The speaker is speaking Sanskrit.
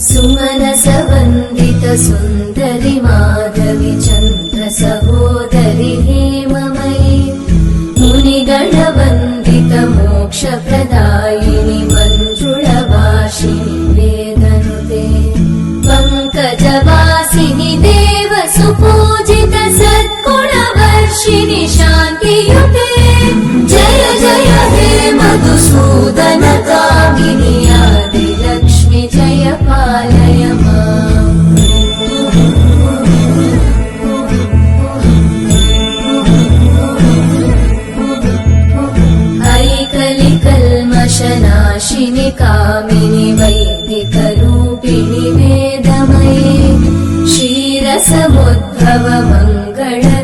सुमनसवन्दित सुन्दरि माधवि चन्द्र सहोदरि हेममयि मुनिगणवन्दित मोक्षप्रदायिनि मन्त्रुणवासिनि वेदन्ते पङ्कजवासिनि देव सुपूजित सद्गुणवर्षिणि शान्तियुते। हैकलिकल्मषनाशिनि कामिनि वैदिकरूपिणि वेदमये। क्षीरसमुद्भवमङ्गल